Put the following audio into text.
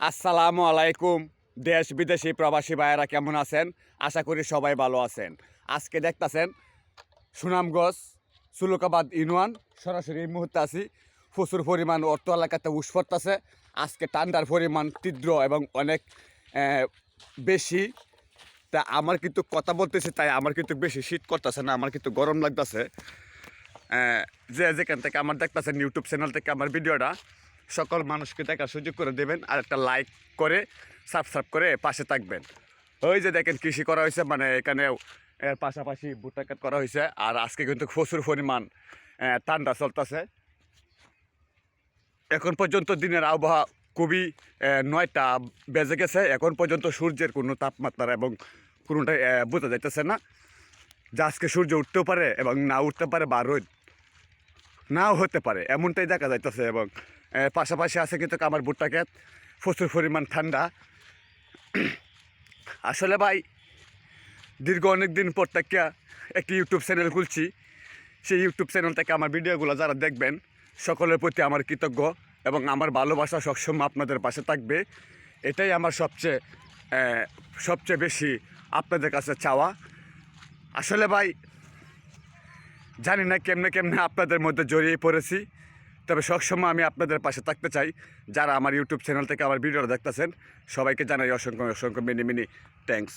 আসসালামু আলাইকুম, দেশ বিদেশি প্রবাসী ভাইয়েরা কেমন আছেন? আশা করি সবাই ভালো আছেন। আজকে দেখতাছেন সুনামগঞ্জ সুলুকাবাদ ইউনিয়ন, সরাসরি এই মুহূর্তে আছি। প্রচুর পরিমাণ অর্থ এলাকাতে উস পড়তেছে। আজকে ঠান্ডার পরিমাণ তীব্র এবং অনেক বেশি। তা আমার কিন্তু কথা বলতেছি, তাই আমার কিন্তু বেশি শীত করতেছে না, আমার কিন্তু গরম লাগতেছে। যে যেখান থেকে আমার দেখতেছেন ইউটিউব চ্যানেল থেকে আমার ভিডিওটা সকল মানুষকে দেখার সুযোগ করে দেবেন আর একটা লাইক করে সাবস্ক্রাইব করে পাশে থাকবেন। ওই যে দেখেন কৃষি করা হয়েছে মানে এখানে এর পাশাপাশি ভুট্টা কাট করা হয়েছে, আর আজকে কিন্তু প্রচুর পরিমাণ ঠান্ডা চলতেছে। এখন পর্যন্ত দিনের আবহাওয়া খুবই নয়টা বেজে গেছে, এখন পর্যন্ত সূর্যের কোনো তাপমাত্রা এবং কোনোটাই বোঝা যাইতেছে না। যে আজকে সূর্য উঠতেও পারে এবং না উঠতে পারে বা রোদ নাও হতে পারে, এমনটাই দেখা যাইতেছে এবং পাশাপাশি আছে কিন্তু আমার ভুট্টা ক্ষেত প্রচুর পরিমাণ ঠান্ডা। আসলে ভাই, দীর্ঘ অনেক দিন পর থেকে একটি ইউটিউব চ্যানেল খুলছি। সেই ইউটিউব চ্যানেল থেকে আমার ভিডিওগুলো যারা দেখবেন, সকলের প্রতি আমার কৃতজ্ঞ এবং আমার ভালোবাসা সবসময় আপনাদের পাশে থাকবে। এটাই আমার সবচেয়ে সবচেয়ে বেশি আপনাদের কাছে চাওয়া। আসলে ভাই জানি না কেমনে কেমনে আপনাদের মধ্যে জড়িয়ে পড়েছি, তবে সবসময় আমি আপনাদের পাশে থাকতে চাই। যারা আমার ইউটিউব চ্যানেল থেকে আমার ভিডিওটা দেখতেছেন, সবাইকে জানাই অসংখ্য অসংখ্য মিনি মিনি থ্যাংকস